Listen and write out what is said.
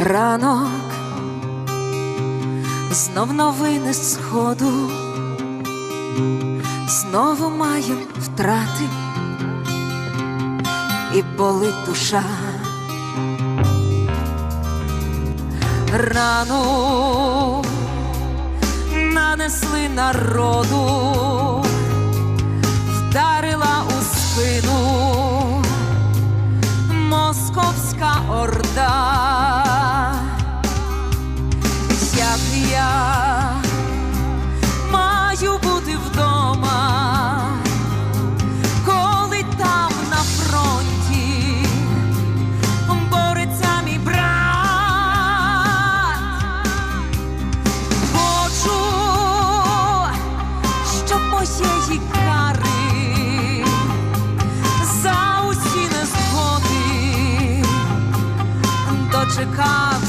Ранок. Знов новини сходу, знову маєм втрати. І болить душа. Рану нанесли народу, орда, watch a